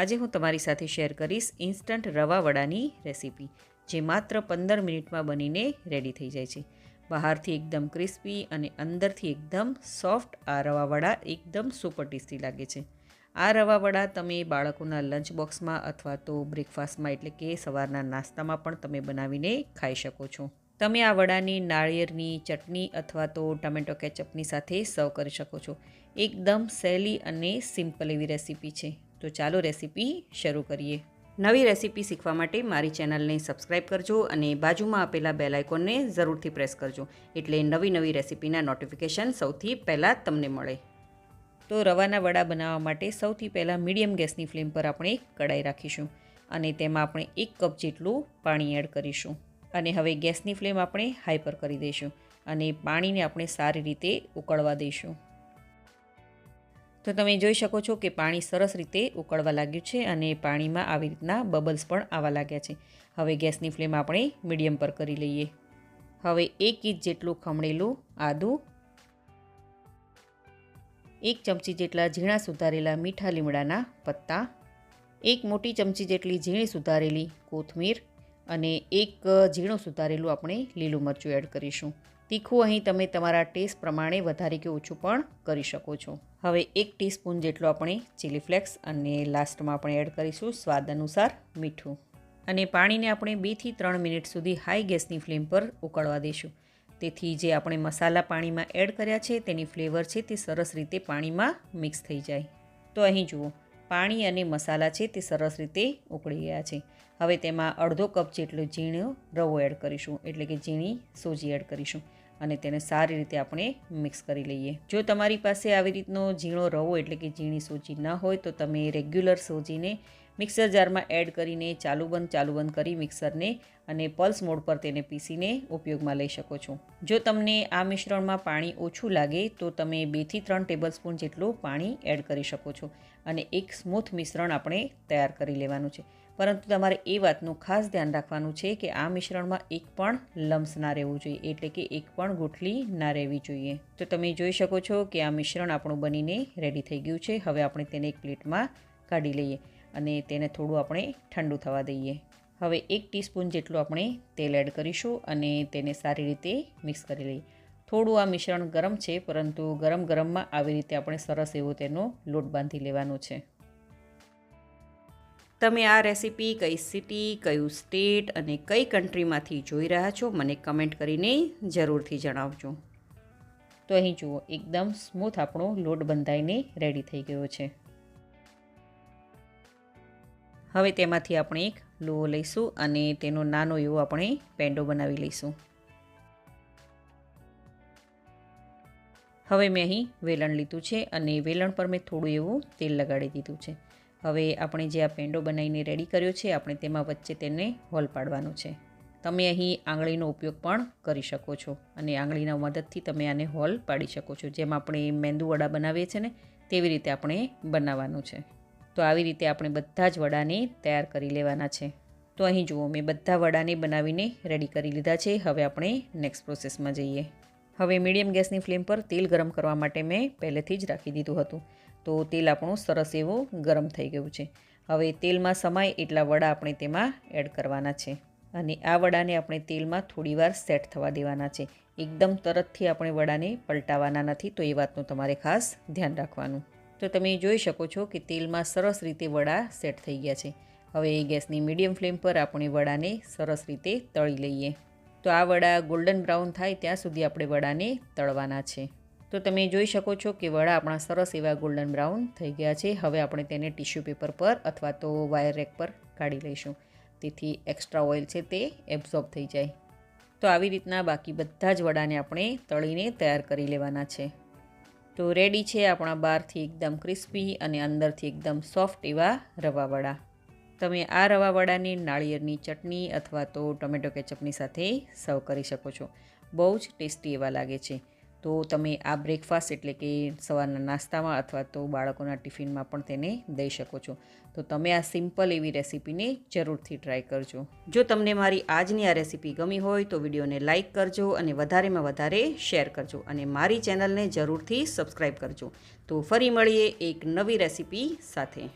આજે હું તમારી સાથે શેર કરીશ ઇન્સ્ટન્ટ રવા વડાની રેસીપી, જે માત્ર પંદર મિનિટમાં બનીને રેડી થઈ જાય છે. બહારથી એકદમ ક્રિસ્પી અને અંદરથી એકદમ સોફ્ટ આ રવા વડા એકદમ સુપર ટેસ્ટી લાગે છે. આ રવા વડા તમે બાળકોના લંચ બોક્સમાં અથવા તો બ્રેકફાસ્ટમાં એટલે કે સવારના નાસ્તામાં પણ તમે બનાવીને ખાઈ શકો છો. તમે આ વડાની નાળિયેરની ચટણી અથવા તો ટમેટો કેચઅપની સાથે સર્વ કરી શકો છો. એકદમ સહેલી અને સિમ્પલ એવી રેસીપી છે. તો ચાલો રેસીપી શરૂ કરીએ. નવી રેસીપી શીખવા માટે મારી ચેનલને સબસ્ક્રાઇબ કરજો અને બાજુમાં આપેલા બેલ આઇકોનને જરૂરથી પ્રેસ કરજો. એટલે નવી નવી રેસીપીના નોટિફિકેશન સૌથી પહેલાં તમને મળે. તો રવાના વડા બનાવવા માટે સૌથી પહેલાં મીડિયમ ગેસની ફ્લેમ પર આપણે કડાઈ રાખીશું અને તેમાં આપણે એક કપ જેટલું પાણી એડ કરીશું. અને હવે ગેસની ફ્લેમ આપણે હાઈ પર કરી દઈશું અને પાણીને આપણે સારી રીતે ઉકળવા દઈશું. તો તમે જોઈ શકો છો કે પાણી સરસ રીતે ઉકળવા લાગ્યું છે અને પાણીમાં આવી રીતના બબલ્સ પણ આવવા લાગ્યા છે. હવે ગેસની ફ્લેમ આપણે મીડિયમ પર કરી લઈએ. હવે એક ઇંચ જેટલું ખમણેલું આદું, એક ચમચી જેટલા ઝીણા સુધારેલા મીઠા લીમડાના પત્તા, એક મોટી ચમચી જેટલી ઝીણી સુધારેલી કોથમીર અને એક ઝીણું સુધારેલું આપણે લીલું મરચું એડ કરીશું. તીખું અહીં તમે તમારા ટેસ્ટ પ્રમાણે વધારે કે ઓછું પણ કરી શકો છો. હવે એક ટીસ્પૂન જેટલો આપણે ચીલી ફ્લેક્સ અને લાસ્ટમાં આપણે એડ કરીશું સ્વાદ અનુસાર મીઠું. અને પાણીને આપણે બેથી ત્રણ મિનિટ સુધી હાઈ ગેસની ફ્લેમ પર ઉકળવા દઈશું. તેથી જે આપણે મસાલા પાણીમાં એડ કર્યા છે, તેની ફ્લેવર છે તે સરસ રીતે પાણીમાં મિક્સ થઈ જાય. તો અહીં જુઓ, પાણી અને મસાલા છે તે સરસ રીતે ઉકળી ગયા છે. હવે તેમાં અડધો કપ જેટલો ઝીણો રવો એડ કરીશું, એટલે કે ઝીણી સોજી એડ કરીશું. અને તેને સારી રીતે આપણે મિક્સ કરી લઈએ. જો તમારી પાસે આવી રીતનો ઝીણો રવો એટલે કે ઝીણી સોજી ન હોય તો તમે રેગ્યુલર સોજીને મિક્સર જારમાં એડ કરીને ચાલુ બંધ ચાલુ બંધ કરી મિક્સરને અને પલ્સ મોડ પર તેને પીસીને ઉપયોગમાં લઈ શકો છો. જો તમને આ મિશ્રણમાં પાણી ઓછું લાગે તો તમે બેથી ત્રણ ટેબલ સ્પૂન જેટલું પાણી એડ કરી શકો છો અને એક સ્મૂથ મિશ્રણ આપણે તૈયાર કરી લેવાનું છે. પરંતુ તમારે એ વાતનું ખાસ ધ્યાન રાખવાનું છે કે આ મિશ્રણમાં એક પણ લમ્સ ના રહેવું જોઈએ, એટલે કે એક પણ ગુઠલી ના રહેવી જોઈએ. તો તમે જોઈ શકો છો કે આ મિશ્રણ આપણું બનીને રેડી થઈ ગયું છે. હવે આપણે તેને એક પ્લેટમાં કાઢી લઈએ અને તેને થોડું આપણે ઠંડુ થવા દઈએ. હવે એક ટીસ્પૂન જેટલું આપણે તેલ એડ કરીશું અને તેને સારી રીતે મિક્સ કરી લઈએ. થોડું આ મિશ્રણ ગરમ છે, પરંતુ ગરમ ગરમમાં આવી રીતે આપણે સરસ એવો તેનો લોટ બાંધી લેવાનો છે. તમે આ રેસીપી કઈ સિટી, કયું સ્ટેટ અને કઈ કન્ટ્રીમાંથી જોઈ રહ્યા છો, મને કમેન્ટ કરીને જરૂરથી જણાવજો. તો અહીં જુઓ, એકદમ સ્મૂથ આપણો લોટ બંધાઈને રેડી થઈ ગયો છે. હવે તેમાંથી આપણે એક લોહો લઈશું અને તેનો નાનો એવો આપણે પેંડો બનાવી લઈશું. હવે મેં અહીં વેલણ લીધું છે અને વેલણ પર મેં થોડું એવું તેલ લગાડી દીધું છે. હવે આપણે જે આ પેંડો બનાવીને રેડી કર્યો છે, આપણે તેમાં વચ્ચે તેને હોલ પાડવાનો છે. તમે અહીં આંગળીનો ઉપયોગ પણ કરી શકો છો અને આંગળીના મદદથી તમે આને હોલ પાડી શકો છો. જેમ આપણે મેંદુ વડા બનાવીએ છીએ ને, તેવી રીતે આપણે બનાવવાનું છે. તો આવી રીતે આપણે બધા જ વડાને તૈયાર કરી લેવાના છે. તો અહીં જુઓ, મેં બધા વડાને બનાવીને રેડી કરી લીધા છે. હવે આપણે નેક્સ્ટ પ્રોસેસમાં જઈએ. હવે મીડિયમ ગેસની ફ્લેમ પર તેલ ગરમ કરવા માટે મેં પહેલેથી જ રાખી દીધું હતું. તો તેલ આપણું સરસ એવું ગરમ થઈ ગયું છે. હવે તેલમાં સમાય એટલા વડા આપણે તેમાં એડ કરવાના છે. અને આ વડાને આપણે તેલમાં થોડીવાર સેટ થવા દેવાના છે. એકદમ તરતથી આપણે વડાને પલટાવાના નથી, તો એ વાતનું તમારે ખાસ ધ્યાન રાખવાનું. તો તમે જોઈ શકો છો કે તેલમાં સરસ રીતે વડા સેટ થઈ ગયા છે. હવે ગેસની મીડિયમ ફ્લેમ પર આપણે વડાને સરસ રીતે તળી લઈએ. તો આ વડા ગોલ્ડન બ્રાઉન થાય ત્યાં સુધી આપણે વડાને તળવાના છે. તો તમે જોઈ શકો છો કે વડા આપણા સરસ એવા ગોલ્ડન બ્રાઉન થઈ ગયા છે. હવે આપણે તેને ટિશ્યુ પેપર પર અથવા તો વાયર રેક પર કાઢી લઈશું. તેથી એક્સ્ટ્રા ઓઇલ છે તે એબ્ઝોર્બ થઈ જાય. તો આવી રીતના બાકી બધા જ વડાને આપણે તળીને તૈયાર કરી લેવાના છે. તો રેડી છે આપણા બહારથી એકદમ ક્રિસ્પી અને અંદરથી એકદમ સોફ્ટ એવા રવા વડા. તમે આ રવા વડાને નાળિયેરની ચટણી અથવા તો ટોમેટો કેચઅપની સાથે સર્વ કરી શકો છો. બહુ જ ટેસ્ટી એવા લાગે છે. તો તમે આ બ્રેકફાસ્ટ એટલે કે સવારના નાસ્તામાં અથવા તો બાળકોના ટિફિનમાં પણ તેને દઈ શકો છો. તો તમે આ સિમ્પલ એવી રેસીપીને જરૂરથી ટ્રાય કરજો. જો તમને મારી આજની આ રેસીપી ગમી હોય તો વિડીયોને લાઇક કરજો અને વધારેમાં વધારે શેર કરજો અને મારી ચેનલને જરૂરથી સબસ્ક્રાઈબ કરજો. તો ફરી મળીએ એક નવી રેસીપી સાથે.